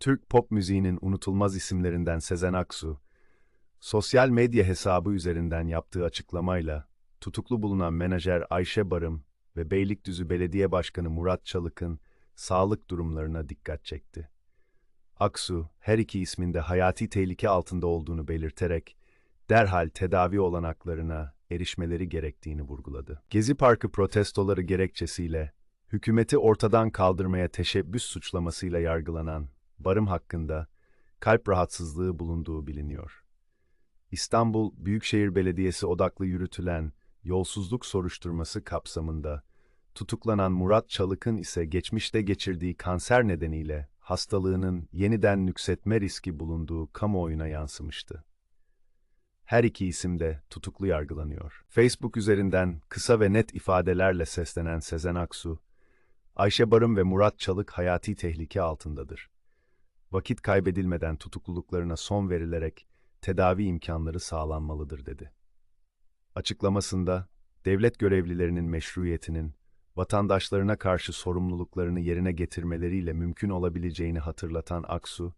Türk pop müziğinin unutulmaz isimlerinden Sezen Aksu, sosyal medya hesabı üzerinden yaptığı açıklamayla tutuklu bulunan menajer Ayşe Barım ve Beylikdüzü Belediye Başkanı Murat Çalık'ın sağlık durumlarına dikkat çekti. Aksu, her iki ismin de hayati tehlike altında olduğunu belirterek, derhal tedavi olanaklarına erişmeleri gerektiğini vurguladı. Gezi Parkı protestoları gerekçesiyle, hükümeti ortadan kaldırmaya teşebbüs suçlamasıyla yargılanan Barım hakkında kalp rahatsızlığı bulunduğu biliniyor. İstanbul Büyükşehir Belediyesi odaklı yürütülen yolsuzluk soruşturması kapsamında tutuklanan Murat Çalık'ın ise geçmişte geçirdiği kanser nedeniyle hastalığının yeniden nüksetme riski bulunduğu kamuoyuna yansımıştı. Her iki isim de tutuklu yargılanıyor. Facebook üzerinden kısa ve net ifadelerle seslenen Sezen Aksu, Ayşe Barım ve Murat Çalık hayati tehlike altındadır. Vakit kaybedilmeden tutukluluklarına son verilerek tedavi imkanları sağlanmalıdır dedi. Açıklamasında, devlet görevlilerinin meşruiyetinin, vatandaşlarına karşı sorumluluklarını yerine getirmeleriyle mümkün olabileceğini hatırlatan Aksu,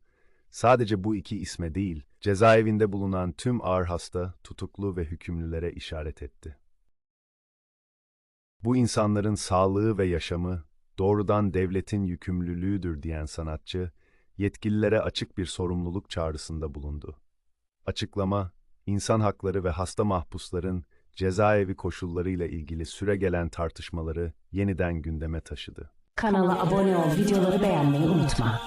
sadece bu iki isme değil, cezaevinde bulunan tüm ağır hasta, tutuklu ve hükümlülere işaret etti. Bu insanların sağlığı ve yaşamı doğrudan devletin yükümlülüğüdür diyen sanatçı, yetkililere açık bir sorumluluk çağrısında bulundu. Açıklama, insan hakları ve hasta mahpusların cezaevi koşullarıyla ilgili süregelen tartışmaları yeniden gündeme taşıdı. Kanala abone ol, videoları beğenmeyi unutma.